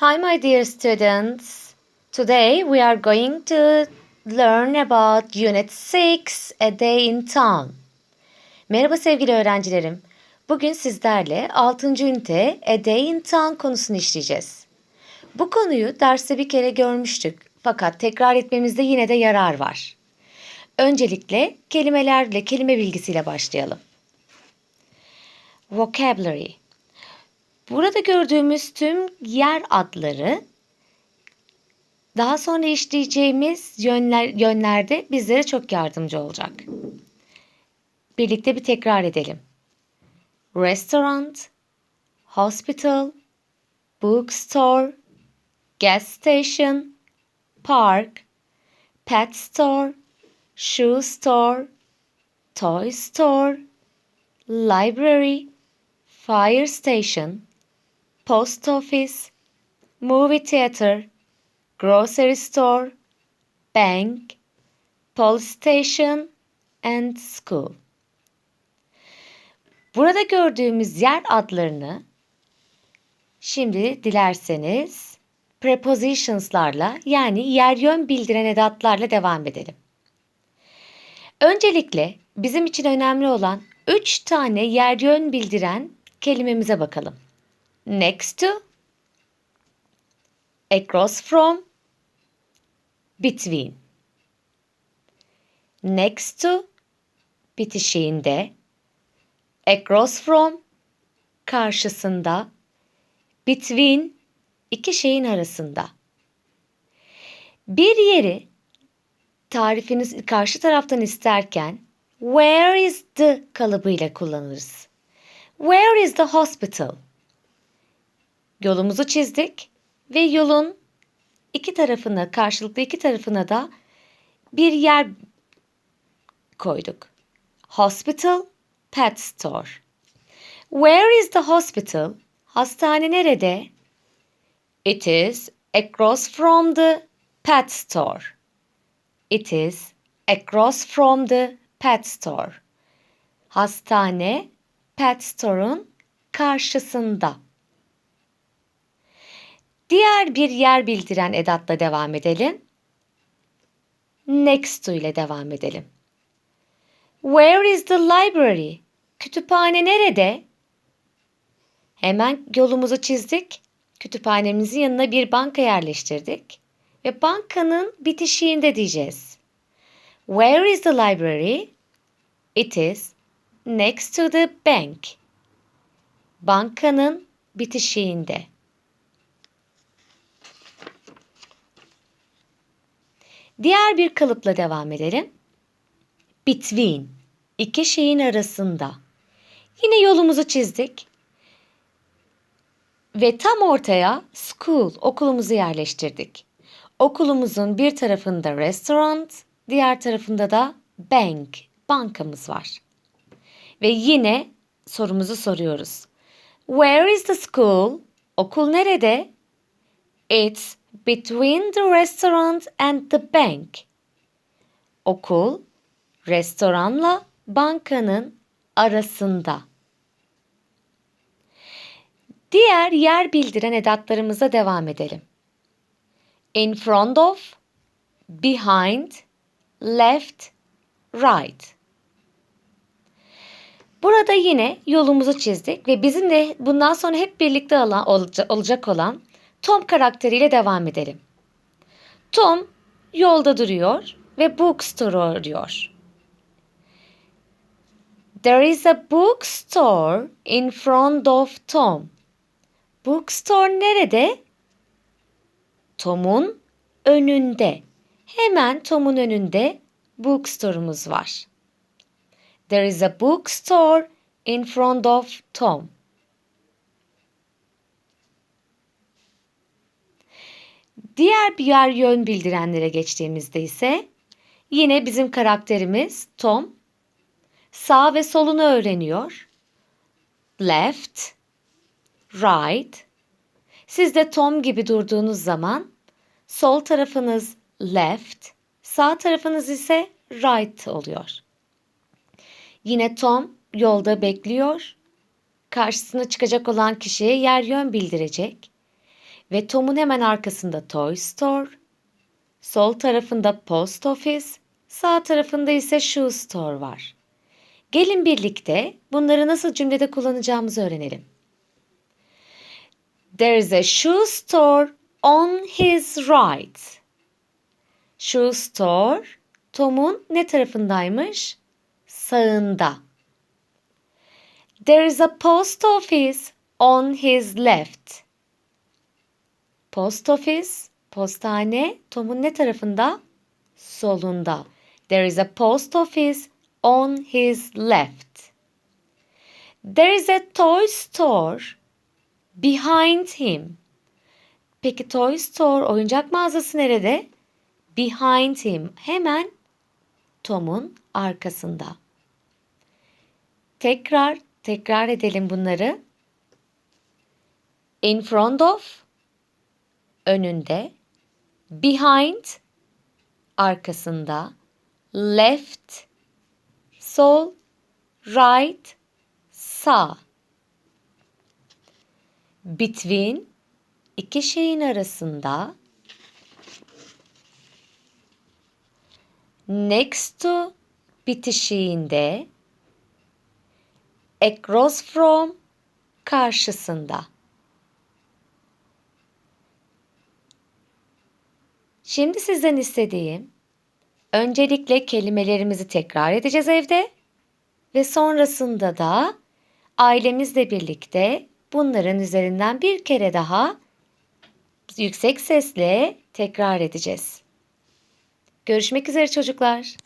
Hi, my dear students. Today we are going to learn about Unit 6 A Day in Town. Merhaba sevgili öğrencilerim. Bugün sizlerle 6. ünite A Day in Town konusunu işleyeceğiz. Bu konuyu derste bir kere görmüştük fakat tekrar etmemizde yine de yarar var. Öncelikle kelimelerle, kelime bilgisiyle başlayalım. Vocabulary Burada gördüğümüz tüm yer adları daha sonra işleyeceğimiz yönler, yönlerde bizlere çok yardımcı olacak. Birlikte bir tekrar edelim. Restaurant, hospital, bookstore, gas station, park, pet store, shoe store, toy store, library, fire station, post office, movie theater, grocery store, bank, police station and school. Burada gördüğümüz yer adlarını şimdi dilerseniz prepositions'larla yani yer yön bildiren edatlarla devam edelim. Öncelikle bizim için önemli olan 3 tane yer yön bildiren kelimemize bakalım next to, across from, between. Next to bitişiğinde, across from karşısında, between iki şeyin arasında. Bir yeri tarifiniz karşı taraftan isterken where is the kalıbıyla kullanırız. Where is the hospital? Yolumuzu çizdik ve yolun iki tarafına, karşılıklı iki tarafına da bir yer koyduk. Hospital, pet store. Where is the hospital? Hastane nerede? It is across from the pet store. It is across from the pet store. Hastane pet store'un karşısında. Diğer bir yer bildiren edatla devam edelim. Next to ile devam edelim. Where is the library? Kütüphane nerede? Hemen yolumuzu çizdik. Kütüphanemizin yanına bir banka yerleştirdik. Ve bankanın bitişiğinde diyeceğiz. Where is the library? It is next to the bank. Bankanın bitişiğinde. Diğer bir kalıpla devam edelim. Between, iki şeyin arasında. Yine yolumuzu çizdik. Ve tam ortaya school, okulumuzu yerleştirdik. Okulumuzun bir tarafında restaurant, diğer tarafında da bank, bankamız var. Ve yine sorumuzu soruyoruz. Where is the school? Okul nerede? It's between the restaurant and the bank. Okul restoranla bankanın arasında. Diğer yer bildiren edatlarımıza devam edelim. In front of, behind, left, right. Burada yine yolumuzu çizdik ve bizim de bundan sonra hep birlikte olacak olan Tom karakteriyle devam edelim. Tom yolda duruyor ve bookstore arıyor. There is a bookstore in front of Tom. Bookstore nerede? Tom'un önünde. Hemen Tom'un önünde bookstore'umuz var. There is a bookstore in front of Tom. Diğer bir yer yön bildirenlere geçtiğimizde ise yine bizim karakterimiz Tom sağ ve solunu öğreniyor. Left, right. Siz de Tom gibi durduğunuz zaman sol tarafınız left, sağ tarafınız ise right oluyor. Yine Tom yolda bekliyor. Karşısına çıkacak olan kişiye yer yön bildirecek ve Tom'un hemen arkasında Toy Store, sol tarafında Post Office, sağ tarafında ise Shoe Store var. Gelin birlikte bunları nasıl cümlede kullanacağımızı öğrenelim. There's a shoe store on his right. Shoe store Tom'un ne tarafındaymış? Sağında. There is a post office on his left. Post office, postane Tom'un ne tarafında? Solunda. There is a post office on his left. There is a toy store behind him. Peki toy store oyuncak mağazası nerede? Behind him. Hemen Tom'un arkasında. Tekrar tekrar edelim bunları. In front of önünde, behind arkasında, left sol, right sağ. Between iki şeyin arasında next to bitişiğinde across from karşısında. Şimdi sizden istediğim öncelikle kelimelerimizi tekrar edeceğiz evde ve sonrasında da ailemizle birlikte bunların üzerinden bir kere daha yüksek sesle tekrar edeceğiz. Görüşmek üzere çocuklar.